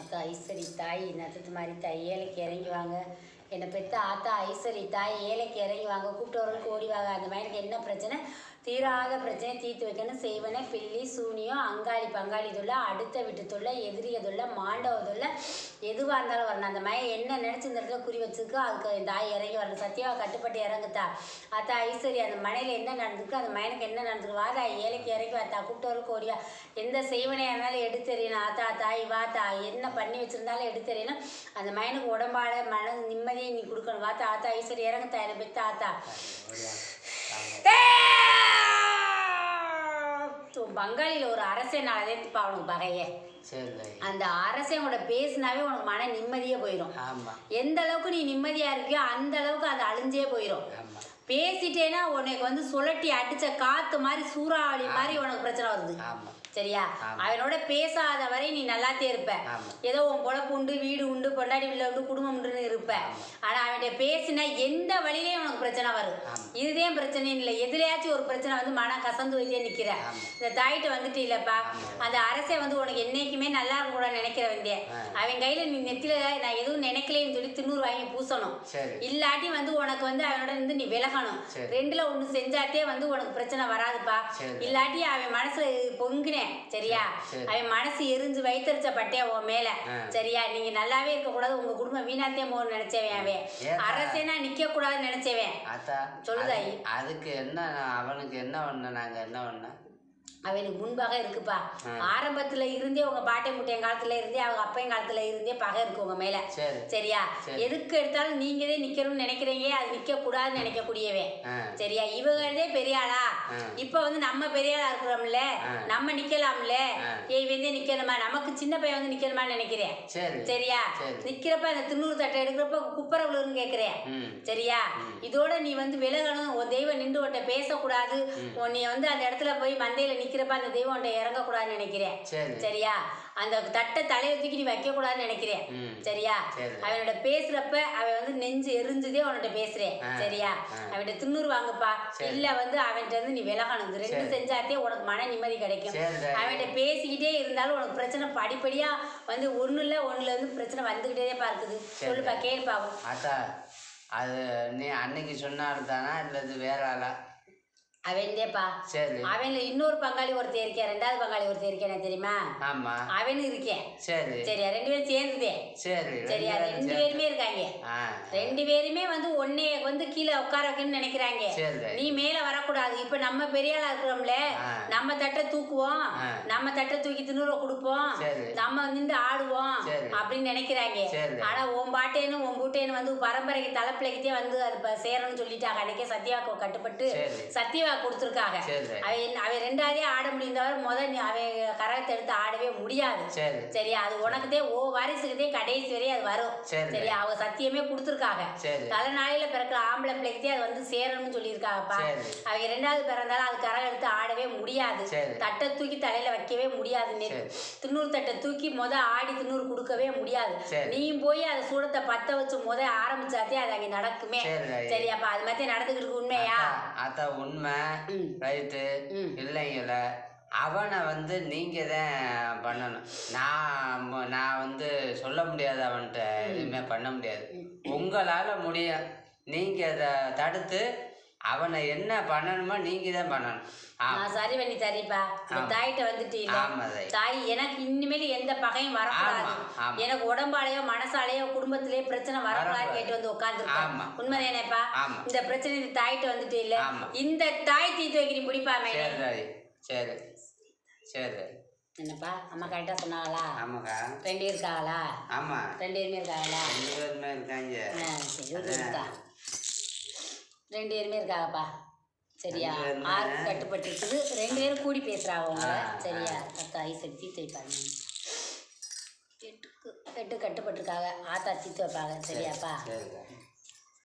அப்போ ஐஸ்வரி தாய் நத்தத்து மாதிரி தாய் ஏழைக்கு இறங்கி வாங்க. என்னை பெற்ற ஆத்தா ஐஸ்வரி தாய் ஏழைக்கு இறங்கி வாங்க கூப்பிட்டவர்களுக்கு ஓடி வாங்க. அந்த மாதிரி என்ன பிரச்சனை? தீராத பிரச்சனை தீர்த்து வைக்கணும் செய்வன பில்லி சூனியம் அங்காளி பங்காளி தொல்லை அடுத்த வீட்டு தொல்லை எதிரிய தொல்லை மாண்டவ தொல்லை எதுவாக இருந்தாலும் வரணும். அந்த மாதிரி என்ன நினச்சி இந்த இடத்துல குறி வச்சிருக்கோ அதுக்கு என் தாய் இறங்கி வரணும். சத்தியாவை கட்டுப்பட்டு இறங்குத்தா. அத்தா ஐஸ்வரி அந்த மனையில் என்ன நடந்திருக்கு அந்த மயனுக்கு என்ன நடந்திருக்கு வாதா ஏழைக்கு இறங்கி வாத்தா கூப்பிட்டவர்களுக்கு ஓடிவா எந்த செய்வனையாக இருந்தாலும் எடுத்துறியணும். ஆத்தா தாய் வாத்தா என்ன பண்ணி வச்சிருந்தாலும் எடுத்துறியணும். அந்த மயனுக்கு உடம்பாட மன நிம்மதி நீ கொடுக்கணும். வாத்தா ஆத்தா ஐஸ்வரி இறங்குத்தா என்னை பெத்த ஆத்தா. உன் பங்காளியில் ஒரு அரசனாலே அவனுக்கு பகையே. சரி தாய் அந்த அரசனோட பேசினாவே உனக்கு மன நிம்மதியே போயிடும் எந்த அளவுக்கு நீ நிம்மதியா இருக்கியோ அந்த அளவுக்கு அது அழிஞ்சே போயிடும் பேசிட்டேன்னா உனக்கு வந்து சுழட்டி அடிச்ச காத்து மாதிரி சூறாவளி மாதிரி உனக்கு பிரச்சனை வருது. சரியா. அவனோட பேசாத வரை நீ நல்லாத்தே இருப்ப. ஏதோ உன் பொழப்பு உண்டு வீடு உண்டு பொண்டாடி வீட்டில் உண்டு குடும்பம் உண்டுன்னு இருப்ப ஆனா அவன்கிட்ட பேசினா எந்த வழியிலையும் உனக்கு பிரச்சனை வரும். இதுதான் பிரச்சனை இல்லை எதுலயாச்சும் ஒரு பிரச்சனை வந்து மனம் கசந்து நிக்கிற ஆமா. இந்த தாயிட்ட வந்துட்டு இல்லப்பா. அந்த அரசை வந்து உனக்கு என்னைக்குமே நல்லா இருக்கும் கூட நினைக்கிற வந்தே. அவன் கையில நீ நெத்தில நான் எதுவும் நினைக்கலைன்னு சொல்லி திண்ணூறு வாங்கி பூசணும் இல்லாட்டி வந்து உனக்கு வந்து அவனோட இருந்து நீ விலகணும். ரெண்டுல ஒண்ணு செஞ்சாத்தே வந்து உனக்கு பிரச்சனை வராதுப்பா. இல்லாட்டி அவன் மனசுல பொங்குனேன் சரியா சரி. அவன் மனசு எரிஞ்சு வைத்தறிச்ச பட்டே உன் மேல. சரியா நீங்க நல்லாவே இருக்க கூடாது உங்க குடும்பம் வீணாத்தே போகணும்னு நினைச்சவன் அவன்? அரசேனா நிக்க கூடாதுன்னு நினைச்சவன் அத்தா சொல்லு தாயி. அது- அதுக்கு என்ன அவனுக்கு என்ன ஒண்ணு நாங்க என்ன ஒண்ணு அவனுக்கு முன்பாக இருக்குப்பா. ஆரம்பத்துல இருந்தே உங்க பாட்டை முட்டையன் காலத்துல இருந்தே அவங்க அப்பையன் காலத்துல இருந்தே பகை இருக்கு உங்க மேல. சரி. சரியா? சரி. எதுக்கு எடுத்தாலும் நீங்களே நிக்கணும்னு நினைக்கிறீங்க அது நிக்க கூடாதுன்னு நினைக்கக்கூடியவன் ஆ. சரியா? இவங்களே பெரிய ஆளா. இப்ப வந்து நம்ம பெரிய ஆளா இருக்கிறோம்ல. நம்ம நிக்கலாம்ல. ஏய் வந்து நிக்கணுமா? நமக்கு சின்ன பையன் வந்து நிக்கணுமான்னு நினைக்கிறேன். சரி. சரியா? சரி. நிக்கிறப்ப அந்த திண்ணூறு தட்டை எடுக்கிறப்ப குப்பரை விழுன்னு கேக்குறேன். சரியா? இதோட நீ வந்து விலகணும். தெய்வம் நின்று உன்ட்ட பேசக்கூடாது. நீ வந்து அந்த இடத்துல போய் மந்தையில நிக்கிறப்ப அந்த தெய்வம் உன்ட்ட இறங்கக்கூடாதுன்னு நினைக்கிறேன். சரி. சரியா? அந்த தட்டை தலையை தூக்கி நீ வைக்க கூடாதுன்னு நினைக்கிறேன் சரியா? சரி. அவனோட பேசுறப்ப அவன் வந்து நெஞ்சு எரிஞ்சுதே உன்கிட்ட பேசுறேன். சரியா. அவன்கிட்ட திண்ணூறு வாங்குப்பா. இல்ல வந்து அவன்கிட்ட இருந்து நீ விலகணும். ரெண்டு. செஞ்சாத்தே உனக்கு மன நிம்மதி கிடைக்கும். அவன்கிட்ட பேசிக்கிட்டே இருந்தாலும் உனக்கு பிரச்சனை படிப்படியா வந்து ஒண்ணு இல்ல ஒண்ணுல இருந்து பிரச்சனை வந்துகிட்டே பார்க்குது. சொல்லுப்பா அத்தா அது நீ அன்னைக்கு சொன்னாரு தானா இல்லது வேற ஆளா? அவன்தேப்பா சரி. அவன்ல இன்னொரு பங்காளி ஒருத்தர் இருக்கேன். ரெண்டாவது பங்காளி ஒருத்தர் இருக்கேன் தெரியுமா? ஆமா. அவனும் இருக்கேன். சரி. சரியா? ரெண்டு பேரும் சேர்ந்துதே. சரி. சரியா? ரெண்டு பேரும் இருக்காங்க. ரெண்டு பேருமே வந்து உன்னைய வந்து கீழே உட்கார வைக்கணும்னு நினைக்கிறாங்க. நீ மேல வரக்கூடாது. இப்ப நம்ம பெரிய ஆளா இருக்கிறோம்ல. நம்ம தட்டை தூக்குவோம். நம்ம தட்டை தூக்கி திண்ணூற கொடுப்போம். நம்ம நின்று ஆடுவோம். அப்படின்னு நினைக்கிறாங்க. ஆனா உன் பாட்டேன்னு உன் பூட்டேன்னு வந்து பரம்பரைக்கு தலைப்பிள்ளைக்கிட்டே வந்து அது சேரணும்னு சொல்லிட்டாங்க அன்னைக்கே சத்யாவுக்கு கட்டுப்பட்டு. சத்யாவா கொடுத்துருக்காங்க. அவன் அவன் ரெண்டாவதே ஆட முடிந்தவர் முதல் நீ அவன் கரகத்தை எடுத்து ஆடவே முடியாது சரி சரியா அது உனக்குதே ஓ வாரிசுக்குதே கடைசி வரையும் அது வரும் சரி. சரியா அவ சத்தியமே கொடுத்துருக்காங்க. தலைநாளையில பிறக்கிற ஆம்பளை பிள்ளைக்கிட்டே அது வந்து சேரணும்னு சொல்லியிருக்காங்கப்பா. அவங்க ரெண்டாவது பிறந்தாலும் அது கரகம் எடுத்து ஆடவே முடியாது. தட்டை தூக்கி தலையில வைக்கவே முடியாது. திண்ணூறு தட்டை தூக்கி முத ஆடி திண்ணூறு கொடுக்கவே முடியாது. சரி. நீயும் போய் அந்த சூடத்தை பத்த வச்சு முத ஆரம்பிச்சாதே அது அங்க நடக்குமே. சரி. சரியாப்பா அது மாதிரி நடந்துகிட்டு இருக்கு உண்மையா? அத்தா உண்மை. ரைட்டு. இல்லைங்கள அவனை வந்து நீங்க தான் பண்ணணும். நான் நான் வந்து சொல்ல முடியாது அவன்கிட்ட. எதுவுமே பண்ண முடியாது. உங்களால முடியும் நீங்க அதை தடுத்து அவனை என்ன பண்ணணுமோ நீங்க தான் பண்ணணும். நான் சரி பண்ணி தரீப்பா. தாயிட்ட வந்துட்டு இல்ல. ஆமா தாய். எனக்கு இனிமேல் எந்த பகையும் வரக்கூடாது. எனக்கு உடம்பாலேயோ மனசாலேயோ குடும்பத்திலேயோ பிரச்சனை வரக்கூடாது. கேட்டு வந்து உட்காந்துருக்கேன். உண்மைதானேப்பா. இந்த பிரச்சனை தாயிட்ட வந்துட்டு இல்ல. இந்த தாய் தீத்து வைக்கிறீ முடிப்பாமே சரி சரி. சரி என்னப்பா? அம்மா கரெக்டா சொன்னாங்களா? ஆமாக்கா. ரெண்டு இருக்காங்களா? ஆமா. ரெண்டு பேருமே இருக்காங்களா? ரெண்டு பேருமே இருக்காங்க. சரி ரெண்டு பேருமே இருக்காங்கப்பா. சரியா. ஆறு கட்டுப்பட்டு இருக்குது ரெண்டு பேரும் கூடி பேசுறாங்க அவங்க. சரியா? அத்தா ஐசரி தீத்து வைப்பாங்க எட்டுக்கு எட்டு கட்டுப்பட்டிருக்காங்க. ஆத்தா தீத்து வைப்பாங்க. சரியாப்பா?